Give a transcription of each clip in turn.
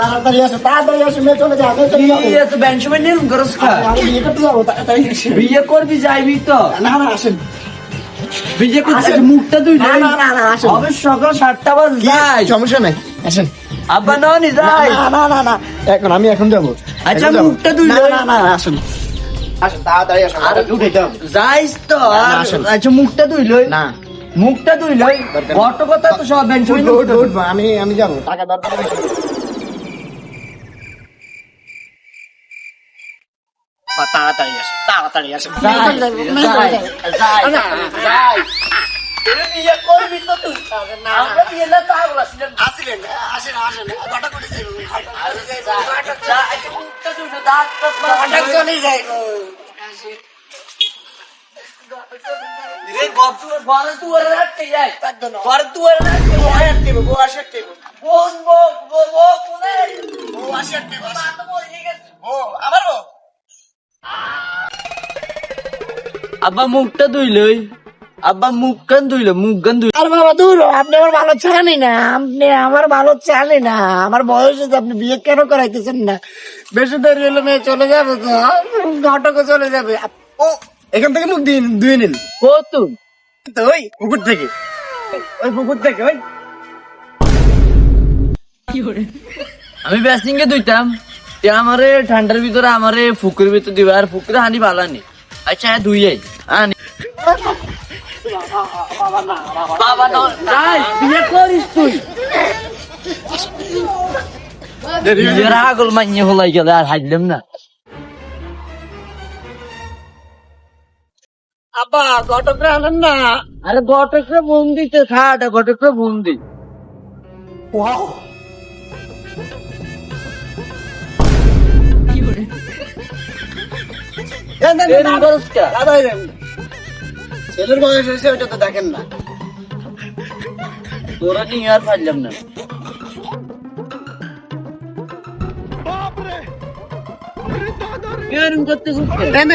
তাড়াতাড়ি আসেন তাড়াতাড়ি আসেন মেয়ে চলে যাও বিয়ে তো বেঞ্চমেন্ট নিয়ে করস খা আমি বিয়ে করতে যাব তাড়াতাড়ি বিয়ে করবি যাইবি তো। না না আসেন। বিয়ে করতে মুখটা তুই না, না, না, না, আসেন। হবে সকাল সাতটা বাজ যাই। সমস্যা নাই আসেন। আব্বা ননি যাই না না না না এখন আমি এখন যাব। আচ্ছা, মুখটা ধুই না না না আসেন। আসেন তাড়াতাড়ি আসেন আর উঠে যাও। যাইস তো। আচ্ছা মুখটা তুই লই। না। মুখটা তুই লই। কত কথা তো সব উঠবো। আমি আমি যাব। টাকা দরকার তাড়াতাড়ি আসেন তাড়াতাড়ি আসেন যাই যাই। রে বড় রাখতে যাই। বড় রাখতে বউ। বোন কোনে বউ তো গেছে। ও, বউ? আব্বা মুখটা ধুইলই আব্বা মুখ কান ধুইল মুখ কান ধুইল আর বাবা দূর আপনি আমার ভালো চানই না। আপনি আমার ভালো চানই না। আমার বয়স হয়েছে, আপনি বিয়ে কেন করাইতেছেন না? বেশি দেরি হলে মেয়ে চলে যাবে তো ঘটকে চলে যাবে। ও এখান থেকে মুখ দিয়ে ধুয়ে নিন ও তুই তো ওই পুকুর থেকে। ওই পুকুর থেকে ওই। আমি ব্যাসিং কে ধুইতাম। তে আমারে ঠান্ডার ভিতরে আমারে ফুকুরের ভিতর দিবা আর ফুকুরে হানি বালানি আচ্ছা হ্যাঁ ধুই যাই আনি। বাবা না বিয়ে করিস তুই। বিয়ের আগল মাইনে হলাই গেলে আর হাইলাম না। আব্বা ঘটকরা আনেন না। আরে ঘটকরে বোন দিতে খাটা ঘটকরে বোন দি ওয়াও দেন, দেন, দেন, এরম করস কে? দাদাই দেন। ছেলের বয়স হয়েছে ওটা তো দেখেন না। তোরা নিয়ে আর পারলাম না। করতে করতে দেন,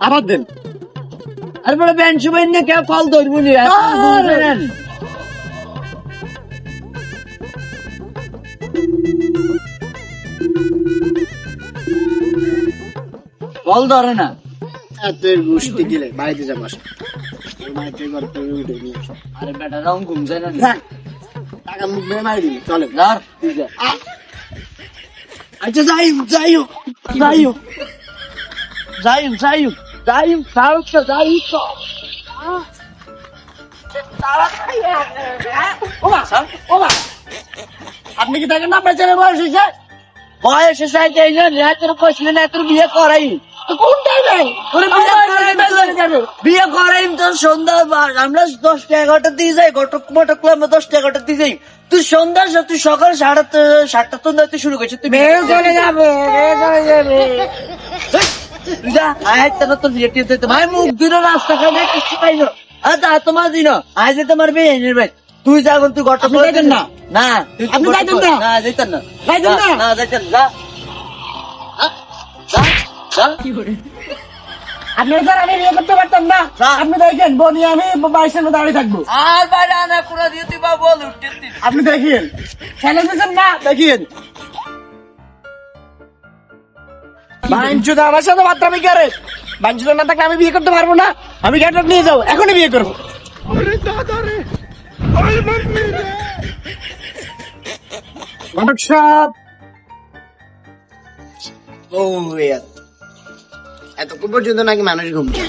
আবার দেন। আরে বড় ব্যান্ড সুবাই না কে কল ধরবো নি? আরে! ধরে না। এত গুষ্টি দিলে বাড়িতে যাব। বাড়িতে ঘর থেকে উঠে নিয়ে আরে বেটা রং ঘুম যায় না চলে। ধর আচ্ছা যাই যাই যাই। যাই যাই যাই যাই তো ও মা। আপনি কি দেখেন না ছেলে বয়স হয়েছে? বয়সে চাইতে এই যে পয়সা না তোর বিয়ে করাই। তো কোনটাই নেই? তোর বিয়ে করাই তো তো সন্ধ্যা আমরা দশটা এগারোটা দিয়ে যাই ঘটক মটক আমরা দশটা এগারোটা দিয়ে যাই। তুই সন্ধ্যা তুই সকাল সাড়ে সাতটা তো তুই শুরু করছিস তুই মেয়ে চলে যাবে যা আয় তো তোর বিয়ে টিয়ে দিতে। ভাই মুখ দিল রাস্তা খাই কিছু না। তা তোমার দিন আজ তোমার বিয়ে এনে ভাই তুই যা এখন তুই ঘটক না? না আপনি যাইতেন না? না যাইতেন না। যাইতেন না? না? যাইতেন যা। আপনি স্যার আমি বিয়ে করতে পারতাম না। আপনি দেখেন বনি আমি বাইশের মধ্যে দাঁড়িয়ে থাকব। আর বাইরে আনা পুরা দিয়ে তুই বা বল আপনি দিয়েছেন না দেখিয়েন বাঞ্চুদা আমার সাথে করে। বাঞ্চুদা না থাকলে আমি বিয়ে করতে পারব না। আমি গ্যাটক নিয়ে যাব। এখনই বিয়ে করব। ঘটক ও এতক্ষণ পর্যন্ত নাকি মানুষ ঘুমছে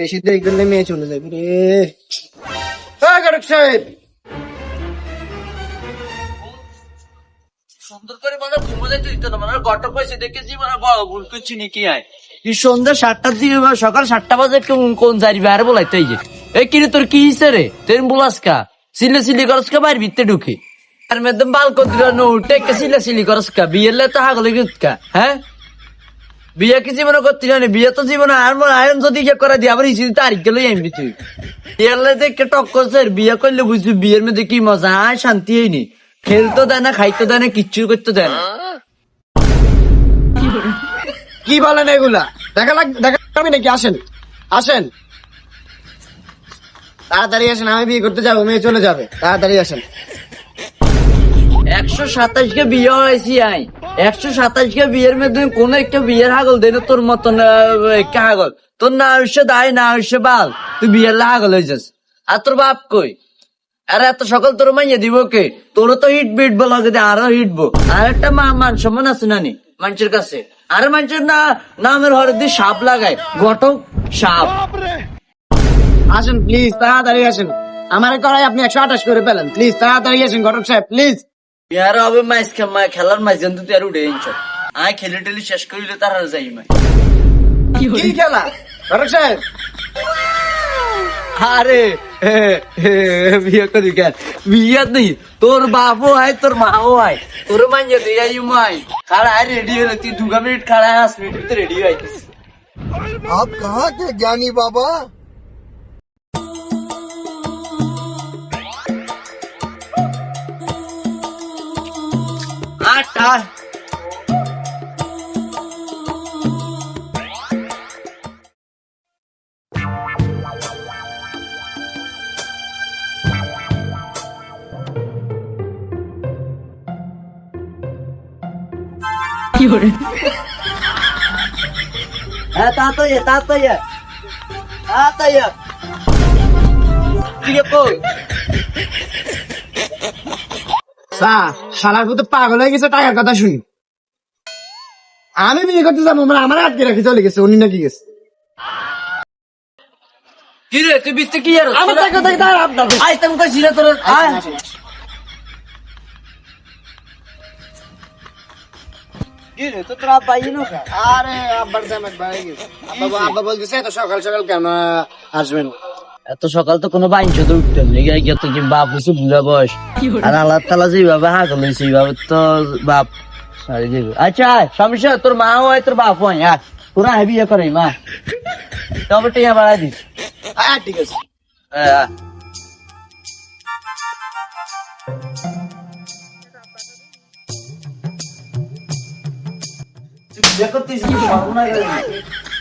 বেশি দেরি করলে মেয়ে চলে যাবে রে। হ্যাঁ সাহেব। দেখেছি মানে আয় সন্ধ্যা সকাল সাতটা বাজে কোন এই তোর কি হিসে রে? বলাস কা? সিলে সিলি করস কা বাইর ভিতরে ঢুকে। কা হ্যাঁ? করতে জানি ইয়ে কি মজা শান্তি খেলতে দেয় না খাইতে দেয় না, কিচ্ছু করতে দেয় না। কি বলেন এগুলা? দেখা লাগ, দেখা নাকি? আসেন আসেন। তাড়াতাড়ি আসেন, আমি বিয়ে করতে যাব, মেয়ে চলে যাবে। তাড়াতাড়ি আসেন। একশো সাতাশ কে বিয়ে হয়েছি আই। একশো সাতাশ কে বিয়ের মধ্যে কোন একটা বিয়ের হাগল তোর মতন একটা হাগল। তোর না দায়, না বাল। তুই বিয়ের হাগল আর তোর বাপ কই? আরে এত সকাল তোর মাইয়া দিব কে? তোর তো হিট বিট আরও হিটবো। আর একটা মা মান সম্মান আছে নানি মানুষের কাছে। আরে মানুষের না নামের হরে দিয়ে সাপ লাগায়। ঘটক সাপ। আসেন প্লিজ তাড়াতাড়ি আসেন। আমার করাই আপনি একশো আঠাশ করে পেলেন প্লিজ তাড়াতাড়ি আসেন ঘটক সাহেব প্লিজ ইয়ার হবে মাইস খেমা খেলার মাইস জন্তু তুই আর উঠে ইনছ আয় খেলে টেলে শেষ করিলে তার আর যাই মাই কি খেলা? ফারুক সাহেব। আরে বিয়ে করি কেন? বিয়ে নেই তোর বাপও আয় তোর মাও আয়। তোর মাইয়া তুই আই মাই। খাড়া আয় রেডি হলে তুই দু মিনিট খাড়া আস মিনিট রেডি হয়ে আপ কাহা কে জ্ঞানী বাবা? আটা। তাড়াতাড়ি আয়। তুই কে কই স্যার শালার পুতো পাগল হয়ে গেছে টাকার কথা শুনি। আমি বিয়ে করতে যাব মানে আমার আটকে রাখি চলে গেছে উনি নাকি গেছে। কি তুই বিস্তে কি আর আমার টাকা থেকে তার আপনার আয় তেমন কইছি না তোর আয়। কি তো তোরা পাইনি না আরে আব্বার জামাত বাইরে গেছে। আব্বা আব্বা বলতেছে এত সকাল সকাল কেন আসবেন এত সকাল তো কোনো বাইন তো উঠতে নেই গিয়ে তো কি বাপ হয়েছে বুড়া বয়স। আর আল্লাহ তালা যেভাবে হাগল হয়েছে এইভাবে তো বাপ আচ্ছা সমস্যা তোর মা হয় তোর বাপ হয় আয়। তোরা আয় বিয়ে করে মা। তবে টিয়া বাড়াই দিস। হ্যাঁ ঠিক আছে। আয়, আয়। তুই বিয়ে করতেছিস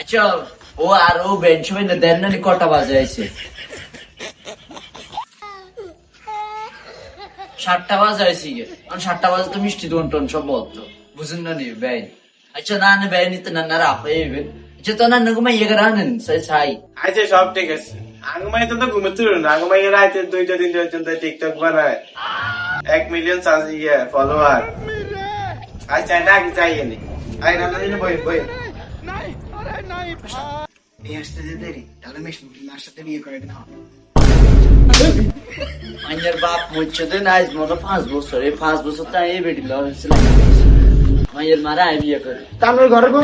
আচ্ছা ও আর ও বেঞ্চ মেনে দেন না নি কটা বাজে আইছে? সাতটা বাজে আইছি গে। সাতটা বাজে তো মিষ্টি দোকান টোন সব বলতো বুঝুন না নি ব্যয় আচ্ছা না না ব্যয় নিতে না না এইবেন আচ্ছা তো না না ঘুমাই ইয়ে করে আনেন সাই আচ্ছা সব ঠিক আছে। আঙ্গমাই তো ঘুমাতে না আঙ্গমাই রাতে দুইটা তিনটা পর্যন্ত টিকটক বানায়। এক মিলিয়ন ফলোয়ার আচ্ছা এটা আগে চাইয়ে নি আই না না বই বই এই আসতে যে দেরি তাহলে মেশ মার সাথে বিয়ে করে দিন মাইয়ার বাপ মরছে দিন আজ মনে পাঁচ বছর এই পাঁচ বছর তা এই বেটি লড়ছে মাইয়ের মারা আই বিয়ে করে তারপরে ঘরে গো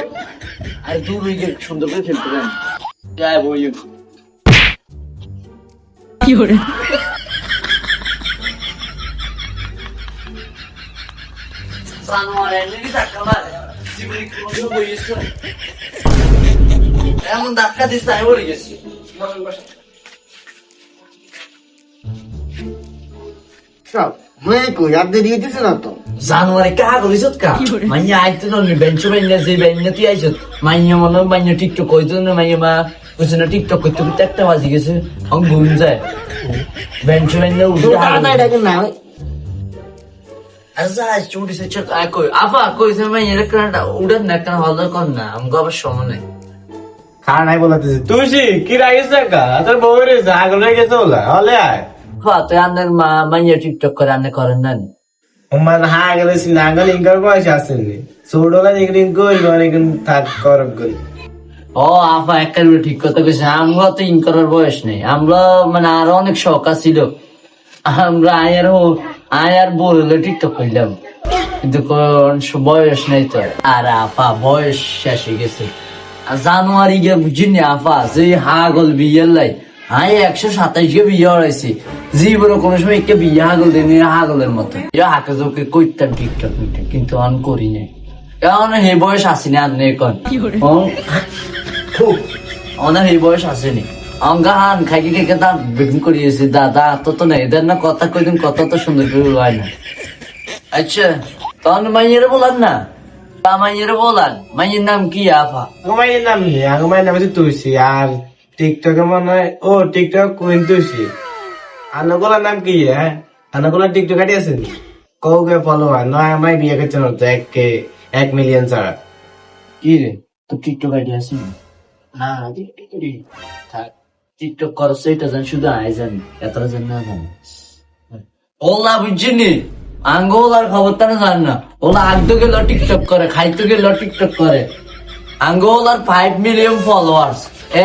আর দূর হয়ে গিয়ে সুন্দর করে খেলতে দেন গায়ে বই এমন ধাক্কা দিস তাই বলে গেছি। সব হয়ে কই আপনি দিয়ে দিছে না তো? জানুয়ারি কা? করিছত কা মাইয়া আইতে তো বেঞ্চ বেঞ্চ যে বেঞ্চ তুই আইছত মাইয়া মনে মাইয়া টিকটক কইতো না মাইয়া মা বুঝছে না টিকটক করতে করতে একটা বাজি গেছে আমি ঘুম যায়। বেঞ্চ বেঞ্চ তো উঠে না চুটি সে চক আই কই। আপা মাইয়া উড়ান না হল কর না আমগো আবার সময় নাই। আর নাই বলতেছি। তুই কি রাখিস টাকা তোর বউ আয়। তুই মা মাইয়া টিকটক করে করেন না। হা গেলে ইনকার থাক গরি ও আফা একটা ঠিক কথা কইছে আমরা তো ইনকারের বয়স নেই। আমরা মানে আরও অনেক শখ আছিল। আমরা আয়ার আয়ার বলে টিকটক করলাম কিন্তু বয়স নেই তো। আর আফা বয়স শেষ হয়ে গেছে। জানুয়ারি গিয়ে বুঝিনি আপা যে হাগল বিয়ের লাই। আয় একশো সাতাইশ গে বিয়ে হয়েছে জীবনে কোনো সময় একে বিয়ে হাগল দিন হাগলের মতো। ইয়া চোখে করতাম টিকটক মিটক কিন্তু আমি করি নাই। এখন হে বয়স আসিনি আর নেই কন? অনেক এই বয়স আসেনি অঙ্গা হান খাইকে দাঁত বেগুন করিয়েছি দাদা তো তো নেই। এদের না কথা কইদিন কথা তো সুন্দর করে হয় না আচ্ছা তখন মাইয়ের বলান না? মাইয়ের বলান মাইয়ের নাম কি আফা আঙ্গমাইয়ের নাম নেই আঙ্গমাইয়ের নামে তো তুলসী আর টিকটকে মনে হয় ও টিকটক কুইন তুলসী আনগোলার নাম কি হ্যাঁ আনগোলার টিকটক আইডি আছে কৌকে ফলোয়ার নয় আমায় বিয়ে করছে না তো এক কে এক মিলিয়ন ছাড়া কি রে তো টিকটক আইডি আছে না টিকটক করি থাক টিকটক করো সেটা জান শুধু আয় জানি এতটা জান না জানি ওলা বুঝছিনি আঙ্গোলার খবর তা না জান না। ওলা আগতো গেল টিকটক করে খাইতে গেল টিকটক করে। আঙ্গোলার ফাইভ মিলিয়ন ফলোয়ার্স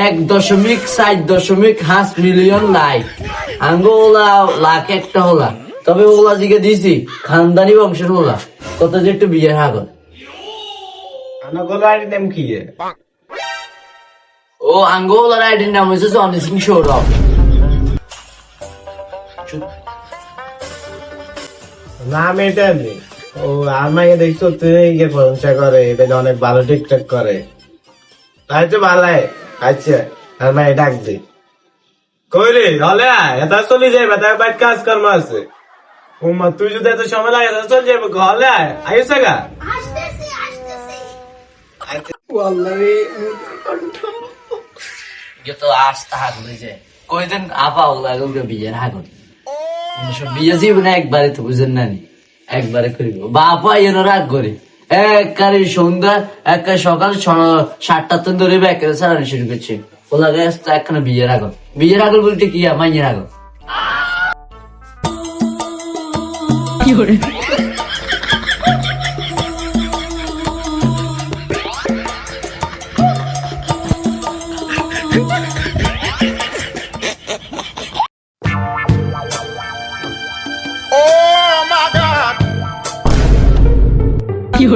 এক দশমিক সাত দশমিক হাঁস মিলিয়ন লাইক আঙ্গোলা লাখ একটা হলা। তবে ওলা দিকে দিছি খানদানি বংশের ওলা। কত যে একটু বিয়ে হাগল নাম কি ও আঙ্গোলার আইডির নাম হচ্ছে জনি সিং সৌরভ। নাম এটা ও আমাকে দেখছ তুই ইয়ে প্রশংসা করে এটা অনেক ভালো টিকটক করে। তাই তো ভালো আচ্ছা আর মাই ডাক দি। কই রে হলে আয় এটা চলে তার বাইর কাজ কর্ম আছে। উম্মা তুই যদি এত সময় লাগে তাহলে চলে যাবে হলে আয়। আইসে গা। আসতেছি আসতেছি। যত আস্থা হাগল যে কই দিন আপা ওলা বিয়ের একবারে তো বুঝেন না একবারে করিব। বাপা এন রাগ করে। একবারে সন্ধ্যা একবারে সকাল সাতটা তো ধরে একেবারে সারানি শুরু করছে। ওলা লাগে একখানে বিয়ের আগল। বিয়ের আগল বলতে কি? মাইয়ের আগল।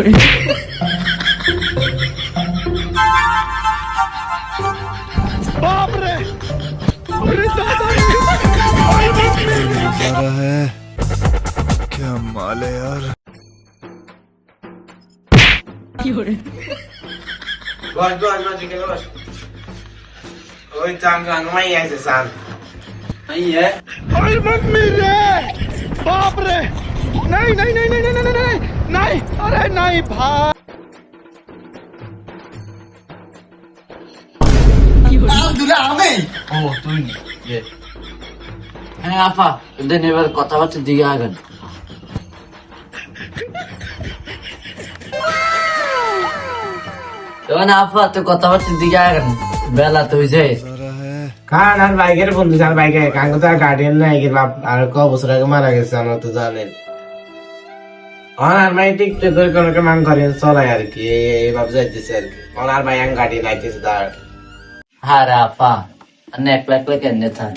人。बाप रे अरे दादा है क्या माल है यार Gosto, gosto, gosto, que gosto. Oi, Tangan, não é essa, sabe? Aí é? Ai, mano, me Pobre! Não, não, não, não, não, não, não, não! নাই আরে নাই ভাই। আমি? ও তুই হ্যাঁ আপা দেন এবার কথাবার্তা দিকে আগান। তখন আপা তো কথাবার্তা দিকে আগান। বেলা তো হয়েছে কারণ আর বাইকের বন্ধু যার বাইকে কাঙ্গু তো গার্ডিয়ান নাই বাপ আর ক বছর আগে মারা গেছে আমরা তো জানেন। হ্যাঁ, আমার ভাই টিকটক করে কোনো কেমন করে চলাই আর কি এইভাবে যাইতেছে আর কি। আমার ভাই আমি গাড়ি লাইতেছে তার আরে আপা আমি একলা একলা কেমনে থান?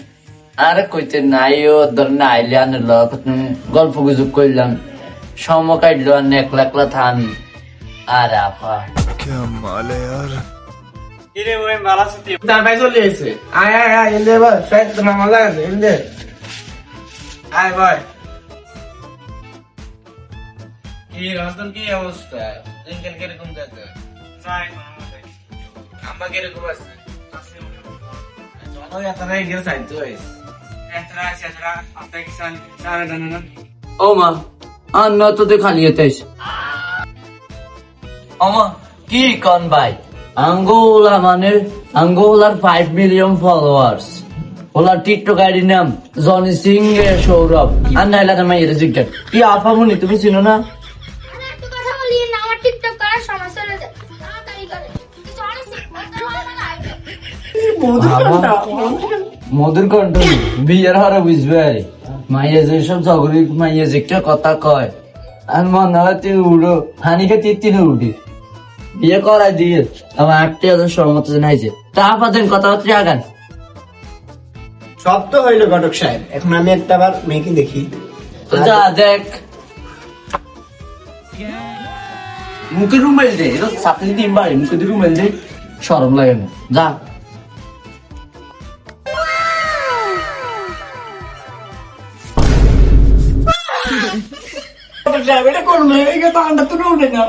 আরে কইতে নাই ও ধর না আইলে আনে লক গল্প গুজব করলাম সম কাটলো আনে একলা একলা থান। আরে আপা। মালে আর? কিরে ওই চলে এসে আয় আয় আয় ইন্দে ভাই তোমার মজা আছে ইন্দে। আয় ভাই। কি রতন কি অবস্থা? দিনকাল কীরকম যাচ্ছে আম্মা কীরকম আছে? চলো এতটা এগিয়ে সাইড হয়েছে ও মা আর ন তো খালি হতে আমা কি কন ভাই? আঙ্গোলা মানে আঙ্গোলার ফাইভ মিলিয়ন ফলোয়ার্স ওলা টিকটক আইডি নাম জনি সিং সৌরভ। আর নাইলা এটা জিজ্ঞাসা। কি আফামুনি তুমি চিনো না? মধুর কণ্ঠ। বিয়ের হারে বুঝবে। মাইয়া যে সব ঝগড়ি মাইয়া যে কথা কয়। আর মনে হয় তুই উড়ো। হানিকে তিন উঠি বিয়ে করাই দিয়ে আমার আটটি হাজার সহমত জানাইছে তা পাতেন কথাবার্তা আগান। সব তো হইল ঘটক সাহেব। এখন আমি একটা আবার মেয়েকে দেখি। যা দেখ। মুখে রুমেল দে। এটা চাকরি দিন বাড়ি মুখে দিয়ে রুমেল দে। সরম লাগে না। যা। এটা করবে তো আন্ডা তো উঠে না।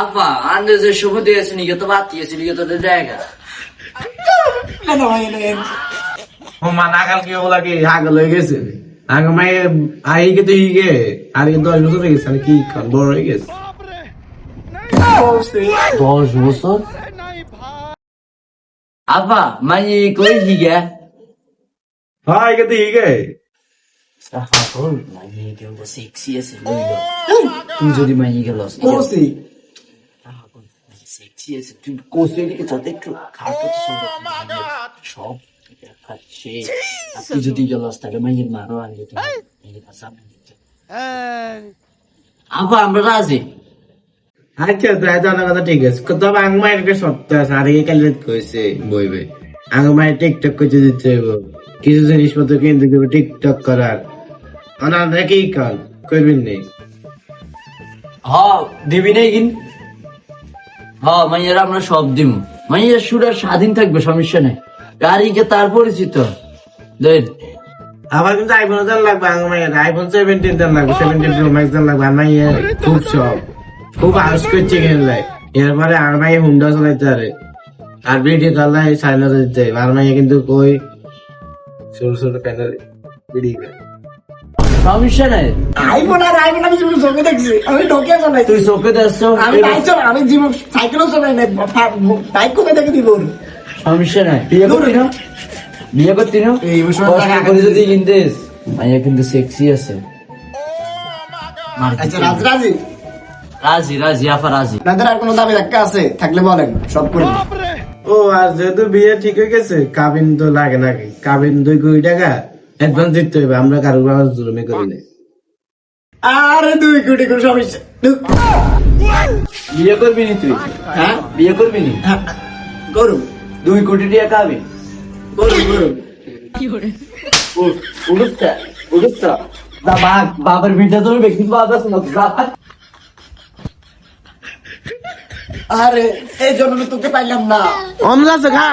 আব্বা আন্দাজ যে শুভ দিয়েছে তো বাদ দিয়েছে তো জায়গা। মা নাগাল কি ওলা কি হাগল হয়ে গেছে? আগে মায়ে আই কে তো ইগে আর দশ বছর হয়ে গেছে আর কি বড় হয়ে গেছে? দশ বছর? আব্বা মানে কই দিকে হ্যাঁ কে তো ইগে মানে কেউ সেক্সি আছে তুই যদি মাইনি গেলস কোসি সেক্সি আছে তুই কোসে দিকে যাতে একটু খাটো তো সুন্দর সব খাচ্ছে তুই যদি গেলস তাহলে মাইনের মারো আর আব্বা আমরা রাজি আচ্ছা তাই কথা ঠিক আছে তবে একটা সত্য আছে আর এই ক্যালকুলেট করেছে বইবে টিকটক করতে দিতে কিছু জিনিসপত্র কিনতে দেবো টিকটক করার ওনারা কি কাল করবেন নেই। হ দিবি নাই কিন। মাইয়ার আমরা সব দিব মাইয়ার সুরা স্বাধীন থাকবে সমস্যা নেই। গাড়িকে তার পরিচিত। আবার কিন্তু আইফোন লাগবে আঙ্গ মায়ের আইফোন সেভেন্টিন লাগবে সেভেন্টিন প্রো ম্যাক্স লাগবে আর মাইয়ের খুব সব খুব আউস করছে কিনলে এরপরে মাইয়ে হুন্ডা চালাইতে পারে। আর সাইলেন্স দিতে হবে। আর মাইয়ে কিন্তু কই? ছোট ছোট করে সমস্যা নাই। আইফোন আর আইফোন আমি জীবন চোখে দেখছি। আমি নোকিয়া চালাই তুই চোখে দেখছ? আমি বাইক চালাই আমি জীবন সাইকেলও চালাই না বাইক কোথায় দেখে দিব সমস্যা নাই। বিয়ে করতি না বিয়ে করতি না এই বছর কষ্ট টাকা করে যদি কিনতিস মাইয়া কিন্তু সেক্সি আছে। আচ্ছা রাজ রাজি? রাজি রাজি আপা রাজি। আপনাদের আর কোনো দাবি আছে? থাকলে বলেন সব করে। ও আর যেহেতু বিয়ে ঠিক হয়ে গেছে কাবিন তো লাগে নাকি কাবিন দুই কোটি টাকা অ্যাডভান্স দিতে হবে আমরা কারও কারও জুলুমি করি না আরে দুই কোটি করে সমস্যা বিয়ে করবি নি তুই? হ্যাঁ? বিয়ে করবি নি? হ্যাঁ, করুন দুই কোটি টাকা খাবি? করুন করুন উড়ুস্তা উড়ুস্তা দা বাঘ বাবার ভিডিও তো ব্যক্তি বাদ আছে না আরে এই জন্য তোকে পাইলাম না। অমলা খা।